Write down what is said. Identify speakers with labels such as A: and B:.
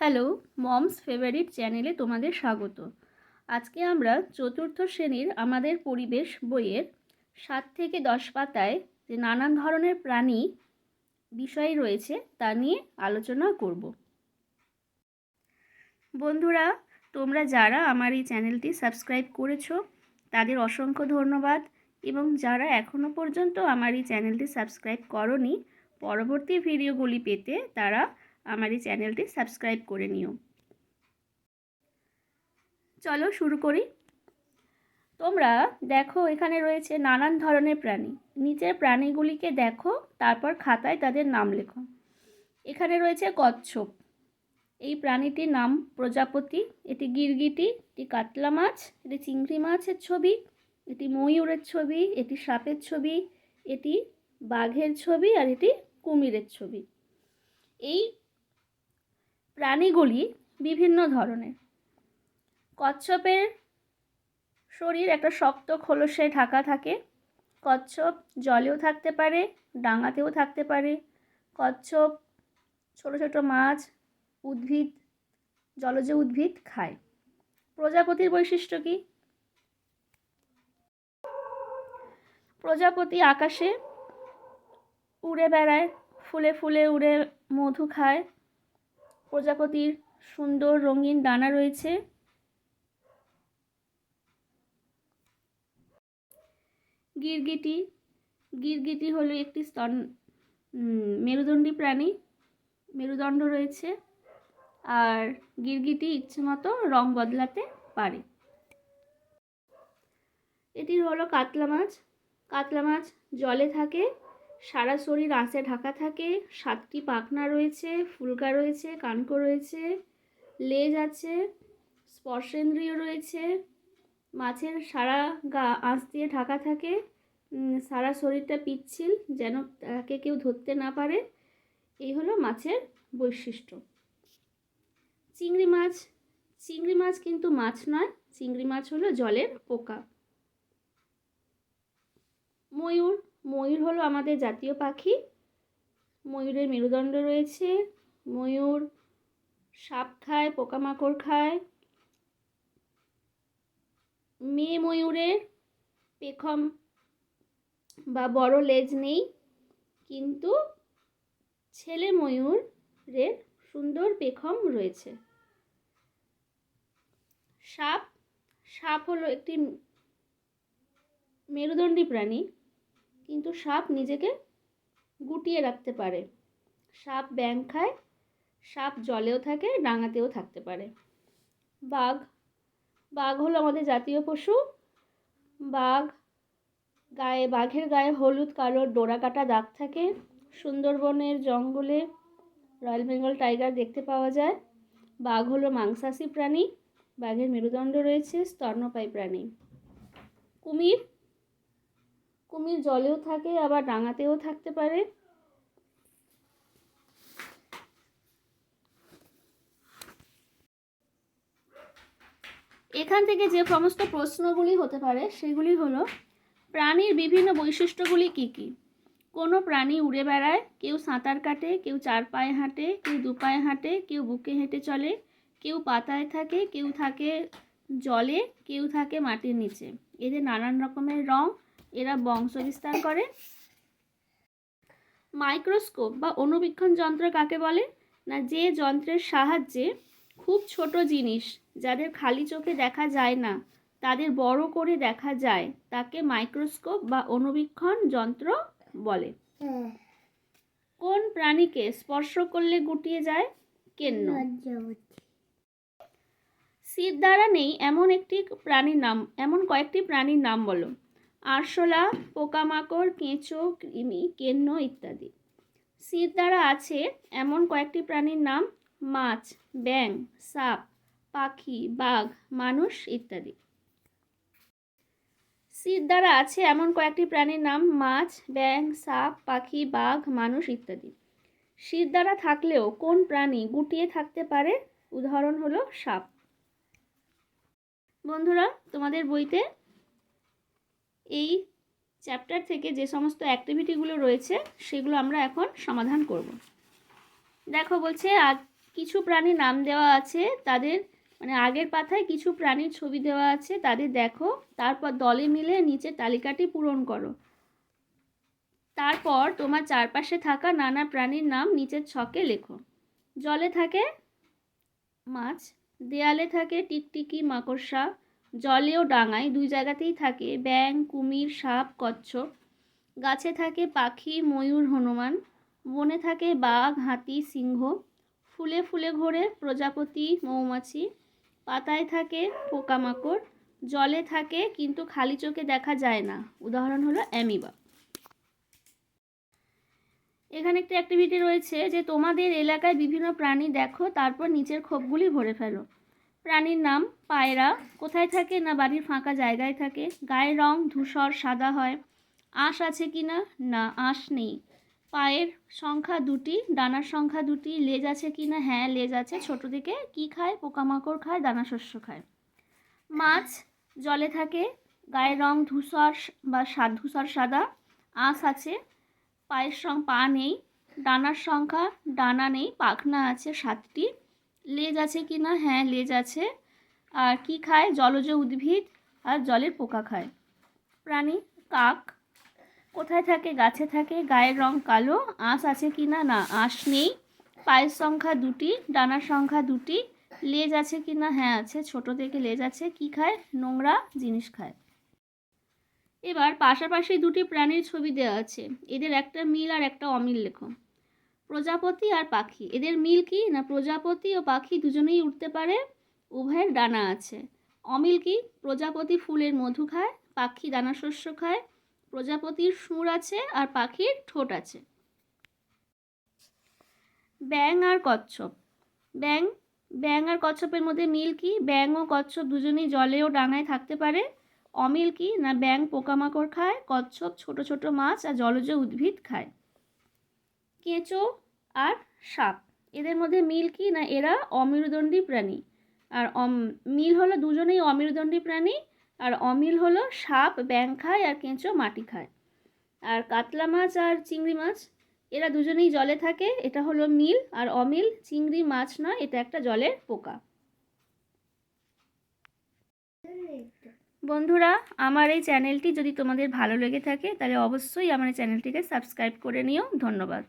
A: Hello, moms favourite চ্যানেলে তোমাদের স্বাগত। আজকে আমরা চতুর্থ শ্রেণির আমাদের পরিবেশ বইয়ের সাত থেকে দশ পাতায় যে নানান ধরনের প্রাণী বিষয় রয়েছে তা নিয়ে আলোচনা করব। বন্ধুরা, তোমরা যারা আমার এই চ্যানেলটি সাবস্ক্রাইব করেছ, তাদের অসংখ্য ধন্যবাদ এবং যারা এখনও পর্যন্ত আমার এই চ্যানেলটি সাবস্ক্রাইব করনি, পরবর্তী ভিডিওগুলি পেতে তারা আমার এই চ্যানেলটি সাবস্ক্রাইব করে নিও। চলো শুরু করি। তোমরা দেখো এখানে রয়েছে নানান ধরনের প্রাণী। নিচের প্রাণীগুলিকে দেখো, তারপর খাতায় তাদের নাম লেখো। এখানে রয়েছে কচ্ছপ। এই প্রাণীটির নাম প্রজাপতি। এটি গিরগিটি, এটি কাতলা মাছ, এটি চিংড়ি মাছের ছবি, এটি ময়ূরের ছবি, এটি সাপের ছবি, এটি বাঘের ছবি আর এটি কুমিরের ছবি। এই প্রাণীগুলি বিভিন্ন ধরনের। কচ্ছপের শরীর একটা শক্ত খোলসে ঢাকা থাকে। কচ্ছপ জলেও থাকতে পারে, ডাঙাতেও থাকতে পারে। কচ্ছপ ছোট ছোট মাছ, উদ্ভিদ, জলজ উদ্ভিদ খায়। প্রজাপতির বৈশিষ্ট্য কী? প্রজাপতি আকাশে উড়ে বেড়ায়, ফুলে ফুলে উড়ে মধু খায়। প্রজাপতির সুন্দর রঙিন দানা রয়েছে। গিরগিটি গিরগিটি হলো একটি স্তন মেরুদণ্ডী প্রাণী, মেরুদণ্ড রয়েছে। আর গিরগিটি ইচ্ছে মতো রং বদলাতে পারে। এটি হলো কাতলা মাছ। কাতলা মাছ জলে থাকে সারা শরীর আঁচে ঢাকা থাকে, সাতটি পাখনা রয়েছে, ফুলকা রয়েছে, কানকো রয়েছে, লেজ আছে, স্পর্শেন্দ্রিয় রয়েছে, মাছের সারা গা আঁচ দিয়ে ঢাকা থাকে সারা শরীরটা পিচ্ছিল যেন তাকে কেউ ধরতে না পারে। এই হলো মাছের বৈশিষ্ট্য। চিংড়ি মাছ চিংড়ি মাছ কিন্তু মাছ নয়, চিংড়ি মাছ হলো জলের পোকা। ময়ূর ময়ূর হলো আমাদের জাতীয় পাখি। ময়ূরের মেরুদণ্ড রয়েছে। ময়ূর সাপ খায়, পোকামাকড় খায়। মেয়ে ময়ূরের পেখম বা বড় লেজ নেই, কিন্তু ছেলে ময়ূরের সুন্দর পেখম রয়েছে। সাপ সাপ হলো একটি মেরুদণ্ডী প্রাণী। কিন্তু সাপ নিজেকে গুটিয়ে রাখতে পারে। সাপ ব্যাং খায়, সাপ জলেও থাকে ডাঙাতেও থাকতে পারে। বাঘ বাঘ হলো আমাদের জাতীয় পশু। বাঘ, গায়ে, বাঘের গায়ে হলুদ, কালো, ডোরা কাটা দাগ থাকে। সুন্দরবনের জঙ্গলে রয়্যাল বেঙ্গল টাইগার দেখতে পাওয়া যায়। বাঘ হলো মাংসাশী প্রাণী। বাঘের মেরুদণ্ড রয়েছে, স্তন্যপায়ী প্রাণী। কুমির কুমির জলেও থাকে, আবার ডাঙাতেও থাকতে পারে। এখান থেকে যে সমস্ত প্রশ্নগুলি হতে পারে, সেগুলি হলো, প্রাণীর বিভিন্ন বৈশিষ্ট্যগুলি কী কী? কোনো প্রাণী উড়ে বেড়ায়, কেউ সাঁতার কাটে, কেউ চার পায়ে হাঁটে, কেউ দু পায়ে হাঁটে, কেউ বুকে হেঁটে চলে, কেউ পাতায় থাকে, কেউ থাকে জলে, কেউ থাকে মাটির নিচে। এদের নানান রকমের রং এরা বংশ বিস্তার করে? মাইক্রোস্কোপ বা অনুবীক্ষণ যন্ত্র কাকে বলে? না যে যন্ত্রের সাহায্যে খুব ছোট জিনিস যাদের খালি চোখে দেখা যায় না তাদের বড় করে দেখা যায় তাকে মাইক্রোস্কোপ বা অনুবীক্ষণ যন্ত্র বলে। কোন প্রাণীকে স্পর্শ করলে গুটিয়ে যায়? কেন্ন। শীত দ্বারা নেই এমন একটি প্রাণীর নাম এমন কয়েকটি প্রাণীর নাম বলো। আরশোলা, পোকামাকড়, কেঁচো, কৃমি, কেন্ন ইত্যাদি। শীত দ্বারা আছে এমন কয়েকটি প্রাণীর নাম, মাছ ব্যাং সাপ, পাখি, বাঘ, মানুষ ইত্যাদি। শীত দ্বারা আছে এমন কয়েকটি প্রাণীর নাম, মাছ ব্যাং সাপ, পাখি, বাঘ, মানুষ ইত্যাদি। শীত দ্বারা থাকলেও কোন প্রাণী গুটিয়ে থাকতে পারে? উদাহরণ হলো সাপ। বন্ধুরা, তোমাদের বইতে এই চ্যাপ্টার থেকে যে সমস্ত অ্যাক্টিভিটিগুলো রয়েছে, সেগুলো আমরা এখন সমাধান করব। দেখো বলছে কিছু প্রাণীর নাম দেওয়া আছে, তাদের মানে আগের পাতায় কিছু প্রাণীর ছবি দেওয়া আছে, তাদের দেখো, তারপর দলে মিলে নিচে তালিকাটি পূরণ করো। তারপর তোমার চারপাশে থাকা নানা প্রাণীর নাম নিচের ছকে লেখো। জলে থাকে মাছ, দেয়ালে থাকে টিকটিকি, মাকড়সা জলে ও ডাঙায়, দুই জায়গাতেই থাকে ব্যাং কুমির, সাপ, কচ্ছপ। গাছে থাকে পাখি, ময়ূর, হনুমান। বনে থাকে বাঘ, হাতি, সিংহ। ফুলে ফুলে ঘোরে প্রজাপতি, মৌমাছি। পাতায় থাকে পোকামাকড়। জলে থাকে কিন্তু খালি চোখে দেখা যায় না। উদাহরণ হলো অ্যামিবা। এখানে একটা অ্যাক্টিভিটি রয়েছে যে তোমাদের এলাকায় বিভিন্ন প্রাণী দেখো, তারপর নিচের খোপগুলি ভরে ফেলো। প্রাণীর নাম পায়রা। কোথায় থাকে না বাড়ির ফাঁকা জায়গায় থাকে? গায়ের রং ধূসর, সাদা হয়। আঁশ আছে কি না? না, আঁশ নেই। পায়ের সংখ্যা দুটি, ডানার সংখ্যা দুটি। লেজ আছে কি না? হ্যাঁ লেজ আছে। ছোটো থেকে কি খায়? পোকামাকড় খায়, দানা শস্য খায়। মাছ জলে থাকে। গায়ের রং ধূসর বা ধূসর, সাদা। আঁশ আছে। পায়ের সং, পা নেই। ডানার সংখ্যা, ডানা নেই। পাখনা আছে সাতটি। লেজ আছে কি না? হ্যাঁ লেজ আছে। আর কি খায়? জলজ উদ্ভিদ আর জলের পোকা খায়। প্রাণী, কাক, কোথায় থাকে? গাছে থাকে। গায়ের রং কালো। আঁশ আছে কি না? না, আঁশ নেই। পায়ের সংখ্যা দুটি, ডানার সংখ্যা দুটি। লেজ আছে কি না? হ্যাঁ আছে। ছোট থেকে লেজ আছে। কি খায়? নোংরা জিনিস খায়। এবার পাশাপাশি দুটি প্রাণীর ছবি দেওয়া আছে। এদের একটা মিল আর একটা অমিল লেখো। প্রজাপতি আর পাখি, এদের মিল কি? না প্রজাপতি ও পাখি দুজনেই উঠতে পারে? উভয়ের ডানা আছে। অমিল কি? প্রজাপতি ফুলের মধু খায়, পাখি দানা শস্য খায়, প্রজাপতির সুর আছে আর পাখির ঠোঁট আছে। ব্যাং আর কচ্ছপ। ব্যাং ব্যাং আর কচ্ছপের মধ্যে মিল কি? ব্যাং ও কচ্ছপ দুজনেই জলে ও ডাঙায় থাকতে পারে। অমিল কি? না ব্যাং পোকামাকড় খায়, কচ্ছপ ছোট ছোট মাছ আর জলজ উদ্ভিদ খায়। কেঁচো আর সাপ। এদের মধ্যে মিল কি? না, এরা অমেরুদণ্ডী প্রাণী। আর মিল হলো দুজনেই অমেরুদণ্ডী প্রাণী, আর অমিল হলো সাপ ব্যাং খায় আর কেঁচো মাটি খায়। আর কাতলা মাছ আর চিংড়ি মাছ, এরা দুজনেই জলে থাকে। এটা হলো মিল, আর অমিল চিংড়ি মাছ নয়, এটা একটা জলের পোকা। বন্ধুরা, আমার এই চ্যানেলটি যদি তোমাদের ভালো লেগে থাকে, তাহলে অবশ্যই আমার এই চ্যানেলটিকে সাবস্ক্রাইব করে নিও। ধন্যবাদ।